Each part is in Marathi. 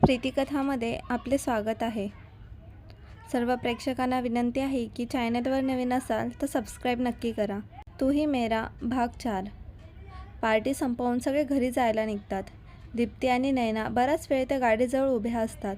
प्रीतिकथामध्ये आपले स्वागत आहे. सर्व प्रेक्षकांना विनंती आहे की चॅनलवर नवीन असाल तर सबस्क्राईब नक्की करा. तूही मेरा भाग चार. पार्टी संपवून सगळे घरी जायला निघतात. दीप्ती आणि नैना बराच वेळ त्या गाडीजवळ उभ्या असतात.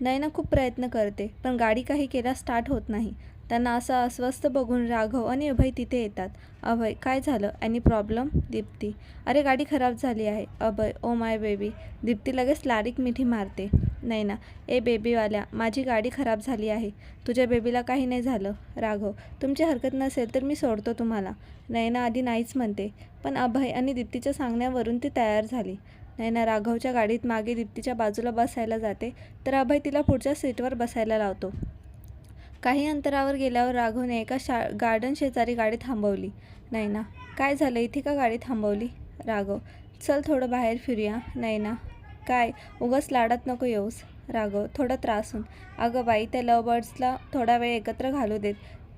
नयना खूप प्रयत्न करते पण गाडी काही केला स्टार्ट होत नाही. त्यांना असं अस्वस्थ बघून राघव आणि अभय तिथे येतात. अभय काय झालं? आणि प्रॉब्लेम दीप्ती अरे गाडी खराब झाली आहे. अभय ओ माय बेबी. दीप्ती लगेच लारीक मिठी मारते. नैना ए बेबीवाल्या माझी गाडी खराब झाली आहे. तुझ्या बेबीला काही नाही झालं. राघव तुमची हरकत नसेल तर मी सोडतो तुम्हाला. नैना आधी नाहीच म्हणते पण अभय आणि दीप्तीच्या सांगण्यावरून ती तयार झाली. नैना राघवच्या गाडीत मागे दीप्तीच्या बाजूला बसायला जाते तर अभय तिला पुढच्या सीटवर बसायला लावतो. काही अंतरावर गेल्यावर राघवने एका शा गार्डन शेजारी गाडी थांबवली. नैना काय झालं? इथे का गाडी थांबवली? राघव चल थोडं बाहेर फिरूया. नैना काय? उगाच लाडात नको येऊस. राघव थोडा त्रास होऊन. अगं बाई त्या लव बर्ड्सला थोडा वेळ एकत्र घालू देत.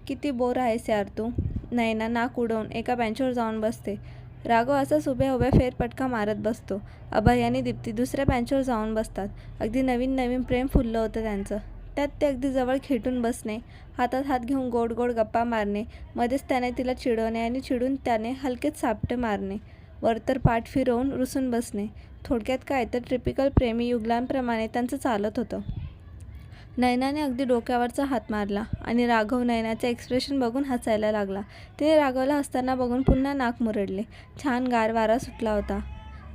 किती बोर आहेस यार तू. नैना नाक उडवून एका बेंचवर जाऊन बसते. राघव असाच उभ्या उभ्या फेरपटका मारत बसतो. अभय आणि दीप्ती दुसऱ्या बेंचवर जाऊन बसतात. अगदी नवीन नवीन प्रेम फुललं होतं त्यांचं. त्यात ते अगदी जवळ खेटून बसणे हातात हात घेऊन गोड गोड गप्पा मारणे मध्येच त्याने तिला चिडवणे आणि चिडून त्याने हलकेच सापटे मारणे. वर तर पाठ फिरवून रुसून बसणे. थोडक्यात काय तर ट्रिपिकल प्रेमी युगलांप्रमाणे त्यांचं चालत होतं. नयनाने अगदी डोक्यावरचा हात मारला आणि राघव नयनाचे एक्सप्रेशन बघून हसायला लागला. तिने राघवला हसताना बघून पुन्हा नाक मुरडले. छान गार वारा सुटला होता.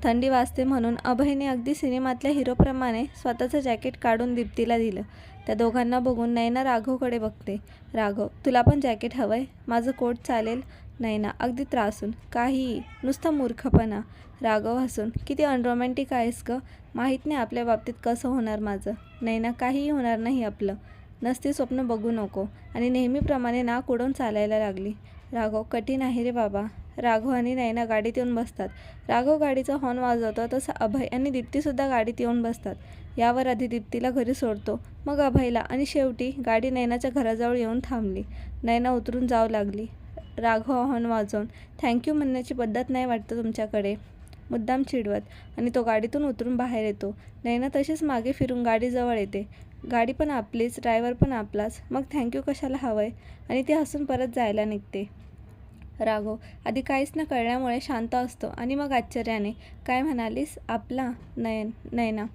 थंडी वाजते म्हणून अभयने अगदी सिनेमातल्या हिरोप्रमाणे स्वतःचं जॅकेट काढून दीप्तीला दिलं. त्या दोघांना बघून नैना राघवकडे बघते. राघव तुला पण जॅकेट हवं आहे माझं कोट चालेल? नैना अगदी त्रासून. काहीही नुसता मूर्खपणा. राघव हसून किती अनरोमॅन्टिक आहेस ग? माहीत नाही आपल्या बाबतीत कसं होणार माझं. नैना काहीही होणार नाही आपलं. नसते स्वप्न बघू नको. आणि नेहमीप्रमाणे नाक उडवून चालायला लागली. राघव कठीण आहे रे बाबा. राघव आणि नैना गाडीत येऊन बसतात. राघव गाडीचा हॉर्न वाजवतो तसं अभय आणि दीप्तीसुद्धा गाडीत येऊन बसतात. यावर आधी दीप्तीला घरी सोडतो मग अभयला आणि शेवटी गाडी नैनाच्या घराजवळ येऊन थांबली. नैना उतरून जाऊ लागली. राघव हॉर्न वाजवून थँक्यू म्हणण्याची पद्धत नाही वाटतं तुमच्याकडे. मुद्दाम चिडवत आणि तो गाडीतून उतरून बाहेर येतो. नैना तशीच मागे फिरून गाडीजवळ येते. गाडी पण आपलीच ड्रायव्हर पण आपलाच. मग थँक्यू कशाला हवं आहे आणि ती हसून परत जायला निघते. राघव आधी काहीच न कळल्यामुळे शांत असतो आणि मग आश्चर्याने काय म्हणालीस? आपला नयन नयना.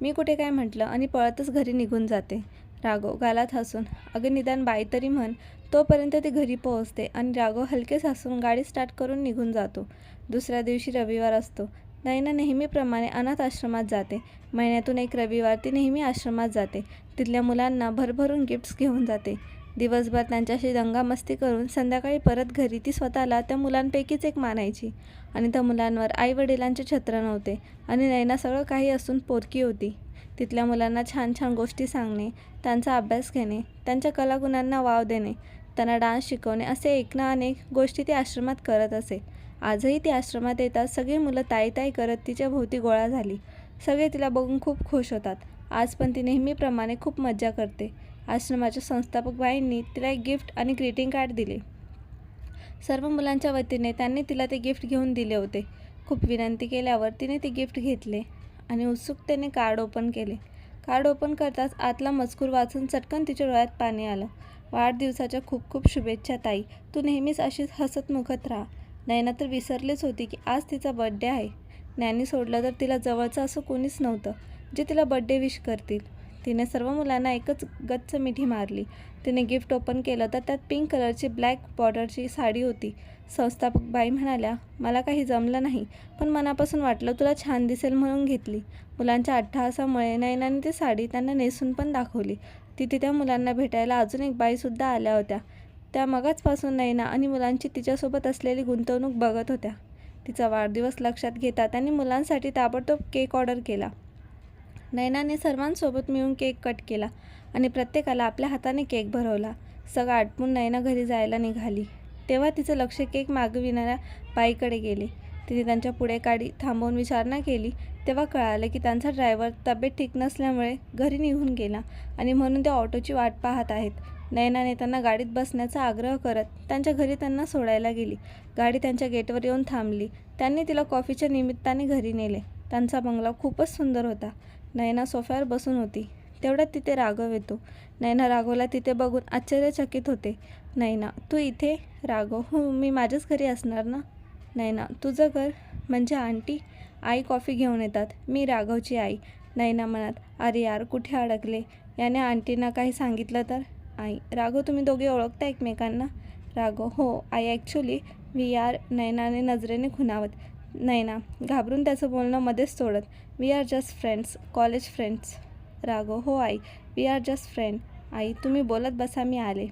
मी कुठे काय म्हटलं आणि पळतच घरी निघून जाते. राघव गालात हसून अगं निदान बाई तरी म्हण तोपर्यंत ती घरी पोहोचते आणि राघव हलकेच हसून गाडी स्टार्ट करून निघून जातो. दुसऱ्या दिवशी रविवार असतो. नयना नेहमीप्रमाणे अनाथ आश्रमात जाते. महिन्यातून एक रविवार ती नेहमी आश्रमात जाते. तिथल्या मुलांना भरभरून गिफ्ट्स घेऊन जाते. दिवसभर त्यांच्याशी दंगामस्ती करून संध्याकाळी परत घरी ती स्वतःला त्या मुलांपैकीच एक मानायची. आणि त्या मुलांवर आईवडिलांचे छत्र नव्हते आणि नैना सगळं काही असून पोरकी होती. तिथल्या मुलांना छान छान गोष्टी सांगणे त्यांचा अभ्यास घेणे त्यांच्या कलागुणांना वाव देणे त्यांना डान्स शिकवणे असे एक ना अनेक गोष्टी ती आश्रमात करत असे. आजही ती आश्रमात येतात सगळी मुलं ताई ताई करत तिच्या भोवती गोळा झाली. सगळे तिला बघून खूप खुश होतात. आज पण ती नेहमीप्रमाणे खूप मज्जा करते. आश्रमाच्या संस्थापक बाईंनी तिला एक गिफ्ट आणि ग्रीटिंग कार्ड दिले. सर्व मुलांच्या वतीने त्यांनी तिला ते गिफ्ट घेऊन दिले होते. खूप विनंती केल्यावर तिने ते गिफ्ट घेतले आणि उत्सुकतेने कार्ड ओपन केले. कार्ड ओपन करताच आतला मजकूर वाचून चटकन तिच्या डोळ्यात पाणी आलं. वाढदिवसाच्या खूप खूप शुभेच्छा ताई. तू नेहमीच अशीच हसत मुखत राहा. नयना तर विसरलीच होती की आज तिचा बड्डे आहे. ज्ञानी सोडलं तर तिला जवळचं असं कोणीच नव्हतं जे तिला बड्डे विश करतील. तिने सर्व मुलांना एकच गच्च मिठी मारली. तिने गिफ्ट ओपन केलं तर त्यात पिंक कलरची ब्लॅक बॉर्डरची साडी होती. संस्थापक बाई म्हणाल्या मला काही जमलं नाही पण मनापासून वाटलं तुला छान दिसेल म्हणून घेतली. मुलांच्या अट्टहासामुळे नयनाने ती साडी त्यांना नेसून पण दाखवली. तिथे त्या मुलांना भेटायला अजून एक बाईसुद्धा आल्या होत्या. त्या मगाचपासून नयना आणि मुलांची तिच्यासोबत असलेली गुंतवणूक बघत होत्या. तिचा वाढदिवस लक्षात घेता त्यांनी मुलांसाठी ताबडतोब केक ऑर्डर केला. नैनाने सर्वांसोबत मिळून केक कट केला आणि प्रत्येकाला आपल्या हाताने केक भरवला. सगळं आटपून नैना घरी जायला निघाली. तेव्हा तिचं लक्ष केक मागविणाऱ्या बाईकडे गेले. तिने त्यांच्या पुढे गाडी थांबवून विचारणा केली. तेव्हा कळालं की त्यांचा ड्रायव्हर तब्येत ठीक नसल्यामुळे घरी निघून गेला आणि म्हणून त्या ऑटोची वाट पाहत आहेत. नयनाने त्यांना गाडीत बसण्याचा आग्रह करत त्यांच्या घरी त्यांना सोडायला गेली. गाडी त्यांच्या गेटवर येऊन थांबली. त्यांनी तिला कॉफीच्या निमित्ताने घरी नेले. त्यांचा बंगला खूपच सुंदर होता. नयना सोफ्यावर बसून होती. तेवढ्यात तिथे राघव येतो. नयना राघवला तिथे बघून आश्चर्यचकित होते. नयना तू इथे? राघव हो मी माझ्याच घरी असणार ना? नयना तुझं घर म्हणजे आंटी? आई कॉफी घेऊन येतात. मी राघवची आई. नयना म्हणत अरे यार कुठे अडकले? याने आंटींना काही सांगितलं तर? आई राघव तुम्ही दोघे ओळखता एकमेकांना? राघव हो आई ॲक्च्युली वी आर नयनाने नजरेने खुणावत. नाही ना घाबरून त्याचं बोलणं मध्येच सोडत. We are just friends college friends Raghav हो आई वी आर जस्ट फ्रेंड आई तुम्ही बोलत बसा मी आले.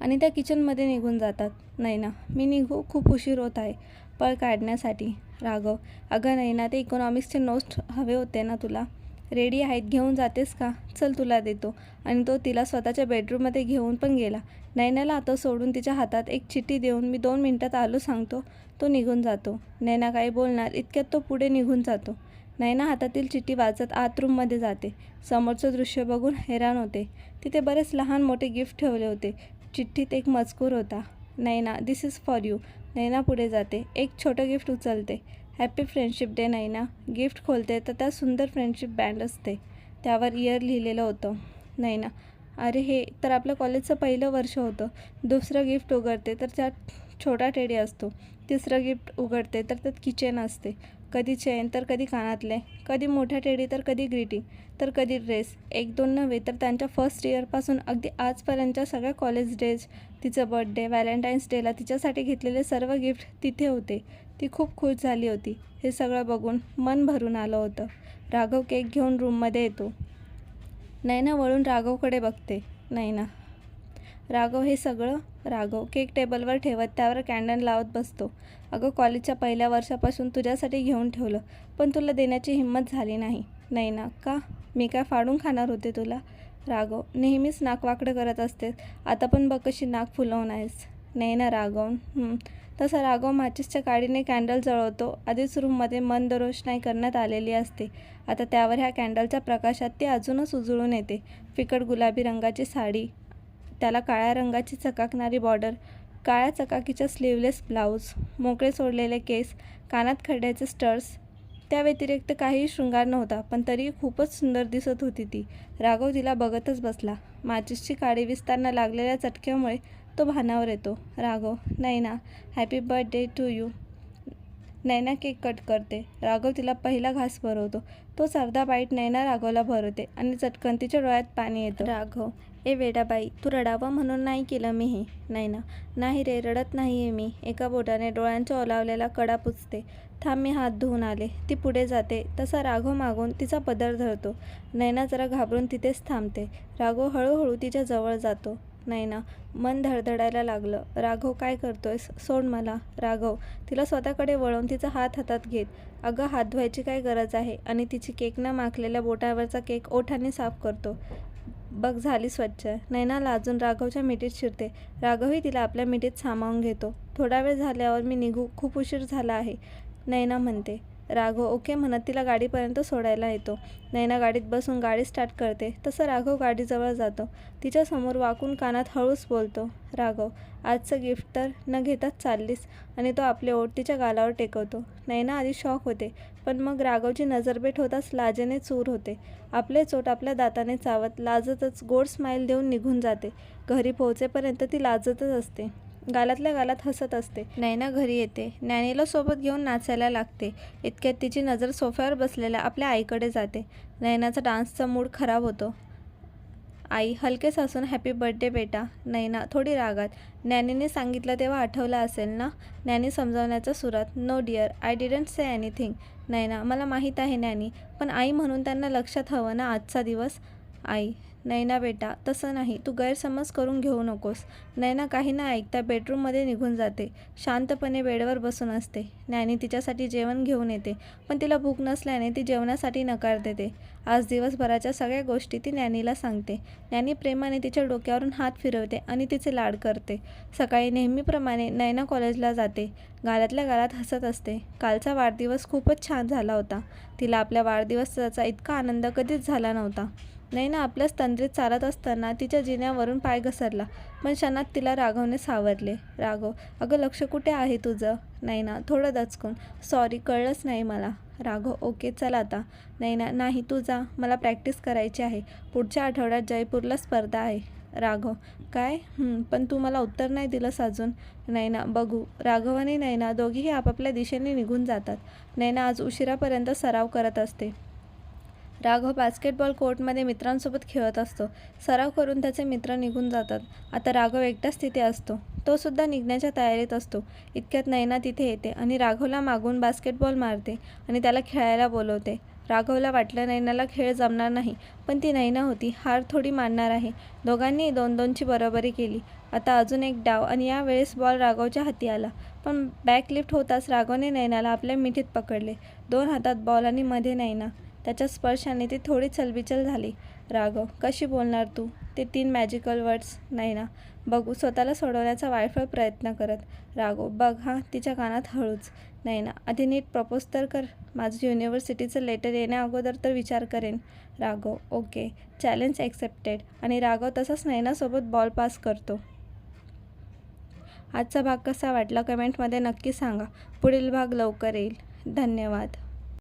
आणि त्या किचनमध्ये निघून जातात. नाही ना मी निघू खूप उशीर होत आहे. पळ काढण्यासाठी. राघव अगं नाही ना ते इकॉनॉमिक्सचे नोट्स हवे होते ना तुला? रेडी आहेत घेऊन जातेस का? चल तुला देतो. आणि तो तिला स्वतःच्या बेडरूममध्ये घेऊन पण गेला. नैनाला आता सोडून तिच्या हातात एक चिठ्ठी देऊन मी दोन मिनटात आलो सांगतो. तो निघून जातो. नैना काही बोलणार इतक्यात तो पुढे निघून जातो. नैना हातातील चिठ्ठी वाचत आत रूममध्ये जाते. समोरचं दृश्य बघून हैराण होते. तिथे बरेच लहान मोठे गिफ्ट ठेवले होते. चिठ्ठीत एक मजकूर होता. Naina this is for you Naina पुढे जाते. एक छोटं गिफ्ट उचलते. हॅपी फ्रेंडशिप डे नाही ना गिफ्ट खोलते तर त्यात सुंदर फ्रेंडशिप बँड असते. त्यावर इयर लिहिलेलं होतं. नाही ना अरे हे तर आपल्या कॉलेजचं पहिलं वर्ष होतं. दुसरं गिफ्ट उघडते तर त्यात छोटा टेडी असतो. तिसरं गिफ्ट उघडते तर त्यात किचन असते. कधी चैन तर कधी कानातले कधी मोठ्या टेडी तर कधी ग्रिटी तर कधी ड्रेस. एक दोन नव्हे तर त्यांच्या फर्स्ट इयरपासून अगदी आजपर्यंतच्या सगळ्या कॉलेज डेज तिचं बड्डे व्हॅलेंटाईन्स डेला तिच्यासाठी घेतलेले सर्व गिफ्ट तिथे होते. ती खूप खुश झाली होती. हे सगळं बघून मन भरून आलं होतं. राघव केक घेऊन रूममध्ये येतो. नैना वळून राघवकडे बघते. नैना राघव हे सगळं राघव केक टेबलवर ठेवत त्यावर कॅन्डल लावत बसतो. अगं कॉलेजच्या पहिल्या वर्षापासून तुझ्यासाठी घेऊन ठेवलं पण तुला देण्याची हिंमत झाली नाही. नाही ना का? मी काय फाडून खाणार होते तुला? राघव नेहमीच नाक वाकडं करत असते आता पण बघ कशी नाक फुलवून आहेस नाही ना राघव तसा राघव माचीसच्या काडीने कॅन्डल जळवतो. आधीच रूममध्ये मंद रोषणाई करण्यात आलेली असते. आता त्यावर ह्या कॅन्डलच्या प्रकाशात ती अजूनच उजळून येते. फिकट गुलाबी रंगाची साडी त्याला काळ्या रंगाची चकाकणारी बॉर्डर काळ्या चकाकीच्या स्लीवलेस ब्लाऊज मोकळे सोडलेले केस कानात खड्ड्याचे स्टर्स त्या व्यतिरिक्त काहीही शृंगार नव्हता पण तरी खूपच सुंदर दिसत होती ती. राघव तिला बघतच बसला. माचिसची काळी विस्तारना लागलेल्या चटक्यामुळे तो भानावर येतो. Raghav Naina happy birthday to you Naina cake cut करते. राघव तिला पहिला घास भरवतो. तोच अर्धा बाईट नैना राघवला भरवते आणि चटकन तिच्या डोळ्यात पाणी येतं. राघव ए वेडाबाई तू रडावं म्हणून नाही केलं मी हे. नैना नाही रे रडत नाही आहे मी. एका बोटाने डोळ्यांच्या ओलावलेला कडा पुसते. थांब मी हात धुवून आले. ती पुढे जाते. तसा राघव मागून तिचा पदर धरतो. नैना जरा घाबरून तिथेच थांबते. राघव हळूहळू तिच्या जवळ जातो. नैना मन धडधडायला लागलं. राघव काय करतोयस सोड मला. राघव तिला स्वतःकडे वळवून तिचा हात हातात घेत अगं हात धुवायची काय गरज आहे? आणि तिची केक न माखलेल्या बोटावरचा केक ओठाने साफ करतो. बघ झाली स्वच्छ. नैना लाजून राघवच्या मिठीत शिरते. राघवही तिला आपल्या मिठीत सामावून घेतो. थोडा वेळ झाल्यावर मी निघू. खूप उशीर झाला आहे. नैना म्हणते राघव ओके म्हणत तिला गाडीपर्यंत सोडायला येतो. नैना गाडीत बसून गाडी स्टार्ट करते. तसं राघव गाडीजवळ जातो. तिच्यासमोर वाकून कानात हळूच बोलतो राघव आजचं गिफ्ट तर न घेताच चाललीस आणि तो आपले ओट तिच्या गालावर टेकवतो. नैना आधी शॉक होते पण मग राघवची नजरबेट होताच लाजेने चूर होते. आपले चोट आपल्या दाताने चावत लाजतच गोड स्माईल देऊन निघून जाते. घरी पोहोचेपर्यंत ती लाजतच असते. गालातल्या गालात हसत असते. नैना घरी येते. नॅनीला सोबत घेऊन नाचायला लागते. इतक्यात तिची नजर सोफ्यावर बसलेल्या आपल्या आईकडे जाते. नैनाचा डान्सचा मूड खराब होतो. आई हलकेच सासून हॅपी बर्थडे बेटा. नैना थोडी रागात. नॅनीने सांगितलं तेव्हा आठवलं असेल ना? नॅनी समजावण्याच्या सुरात. No dear I didn't say anything. Naina मला माहीत आहे नॅनी पण आई म्हणून त्यांना लक्षात हवं ना आजचा दिवस? आई नैना बेटा तसं नाही तू गैरसमज करून घेऊ नकोस. नैना काही ना ऐकता बेडरूममध्ये निघून जाते. शांतपणे बेडवर बसून असते. नॅनी तिच्यासाठी जेवण घेऊन येते पण तिला भूक नसल्याने ती जेवणासाठी नकार देते. आज दिवसभराच्या सगळ्या गोष्टी ती नॅनीला सांगते. नॅनी प्रेमाने तिच्या डोक्यावरून हात फिरवते आणि तिचे लाड करते. सकाळी नेहमीप्रमाणे नैना कॉलेजला जाते. गालातल्या गालात हसत असते. कालचा वाढदिवस खूपच छान झाला होता. तिला आपल्या वाढदिवसाचा इतका आनंद कधीच झाला नव्हता. नैना आपल्याच तंत्र चालत असताना तिच्या जिन्यावरून पाय घसरला पण क्षणात तिला राघवने सावरले. राघव अगं लक्ष कुठे आहे तुझं नाही ना थोडं दचकून. सॉरी कळलंच नाही मला. राघव ओके चला आता. नाही ना नाही तू जा. मला प्रॅक्टिस करायची आहे. पुढच्या आठवड्यात जयपूरला स्पर्धा आहे. राघव काय? पण तू मला उत्तर नाही दिलंस अजून. नैना बघू. राघव आणि नैना दोघीही आपापल्या दिशेने निघून जातात. नैना आज उशिरापर्यंत सराव करत असते. राघव बास्केटबॉल कोर्टमध्ये मित्रांसोबत खेळत असतो. सराव करून त्याचे मित्र निघून जातात. आता राघव एकटाच तिथे असतो. तो सुद्धा निघण्याच्या तयारीत असतो. इतक्यात नैना तिथे येते आणि राघवला मागून बास्केटबॉल मारते आणि त्याला खेळायला बोलवते. राघवला वाटलं नैनाला खेळ जमणार नाही पण ती नैना होती. हार थोडी मानणार आहे. दोघांनी दोन दोनची बरोबरी केली. आता अजून एक डाव आणि यावेळेस बॉल राघवच्या हाती आला. पण बॅकलिफ्ट होताच राघवने नैनाला आपल्या मिठीत पकडले. दोन हातात बॉल आणि मध्ये नैना. त्याच्या स्पर्शाने ती थोडी चलबिचल झाली. राघव कशी बोलणार तू? ते तीन मॅजिकल वर्ड्स नाही ना. बघू स्वतःला सोडवण्याचा वायफळ प्रयत्न करत. राघव बघ हां तिच्या कानात हळूच. नाही ना. आधी नीट प्रपोज तर कर. माझं युनिव्हर्सिटीचं लेटर येण्या अगोदर तर विचार करेन. राघव ओके चॅलेंज ॲक्सेप्टेड आणि राघव तसाच नैनासोबत बॉल पास करतो. आजचा भाग कसा वाटला? कमेंटमध्ये नक्की सांगा. पुढील भाग लवकर येईल. धन्यवाद.